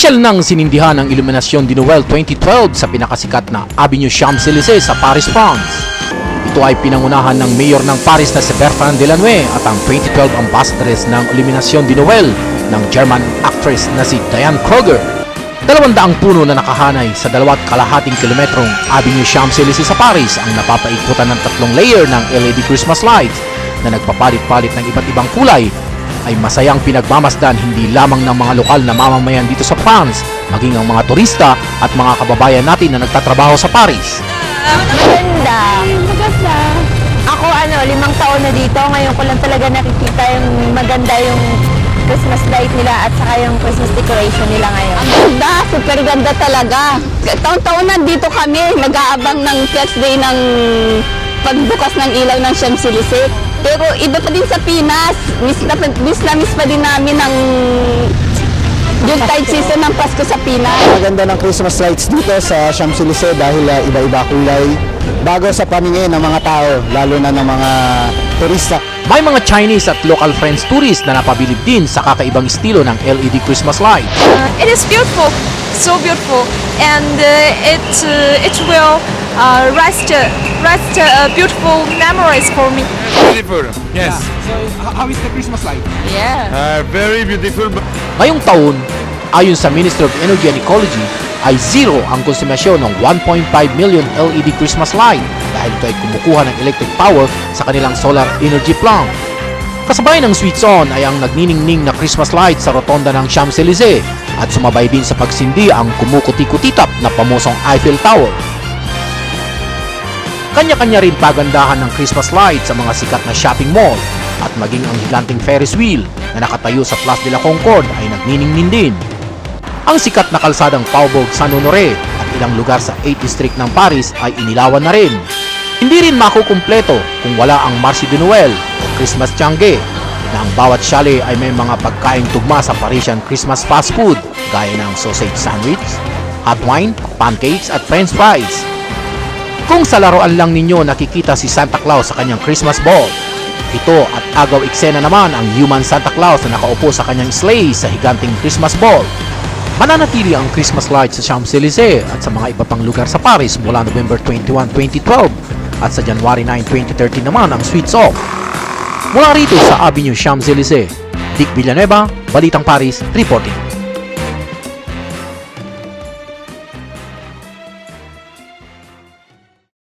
Opisyal nang sinindihan ang Iluminasyon de Noel 2012 sa pinakasikat na Avenue Champs-Élysées sa Paris, France. Ito ay pinangunahan ng mayor ng Paris na si Bertrand Delanoë at ang 2012 ambassadress ng Illumination de Noel ng German actress na si Diane Kruger. Dalawandaang puno na nakahanay sa dalawat kalahating kilometrong Avenue Champs-Élysées sa Paris ang napapaikutan ng tatlong layer ng LED Christmas lights na nagpapalit-palit ng iba't ibang kulay ay masayang pinagmamasdan hindi lamang ng mga lokal na mamamayan dito sa France, maging ang mga turista at mga kababayan natin na nagtatrabaho sa Paris. Maganda. Maganda. Ako ano, limang taon na dito. Ngayon ko lang talaga nakikita yung maganda yung Christmas light nila at saka yung Christmas decoration nila ngayon. Ang ganda, super ganda talaga. Taon-taon na dito kami, nag-aabang ng Flex Day ng pagbukas ng ilaw ng Champs-Élysées. Pero iba pa din sa Pinas. Miss na, miss na miss pa din namin ang Yuletide season ng Pasko sa Pinas. Maganda ng Christmas lights dito sa Champs-Élysées dahil uh, iba-iba kulay. Bago sa paningin ng mga tao, lalo na ng mga turista. May mga Chinese at local friends tourists na napabilib din sa kakaibang estilo ng LED Christmas light. Uh, it is beautiful, so beautiful, and uh, it uh, it will uh, rest rest uh, beautiful memories for me. Beautiful. Yes. So, h- how is the Christmas light? Yeah. Uh, very beautiful. Ngayong taon, ayon sa Ministry of Energy and Ecology, ay zero ang konsumasyon ng 1.5 million LED Christmas light dahil ito ay kumukuha ng electric power sa kanilang solar energy plant. Kasabay ng switch on ay ang nagniningning na Christmas light sa rotonda ng Champs-Élysées at sumabay din sa pagsindi ang kumukuti-kutitap na pamosong Eiffel Tower. Kanya-kanya rin pagandahan ng Christmas light sa mga sikat na shopping mall at maging ang higanting Ferris wheel na nakatayo sa Place de la Concorde ay nagniningning din. Ang sikat na kalsadang Paubog San Honore at ilang lugar sa 8th District ng Paris ay inilawan na rin. Hindi rin makukumpleto kung wala ang Marché de Noël o Christmas Tiangge na ang bawat chalet ay may mga pagkain tugma sa Parisian Christmas fast food gaya ng sausage sandwich, hot wine, pancakes at french fries. Kung sa laruan lang ninyo nakikita si Santa Claus sa kanyang Christmas ball, ito at agaw eksena naman ang human Santa Claus na nakaupo sa kanyang sleigh sa higanting Christmas ball. Mananatili ang Christmas lights sa Champs-Élysées at sa mga iba pang lugar sa Paris mula November 21, 2012 at sa January 9, 2013 naman ang switch off. Mula rito sa Avenue Champs-Élysées, Dick Villanueva, Balitang Paris, reporting.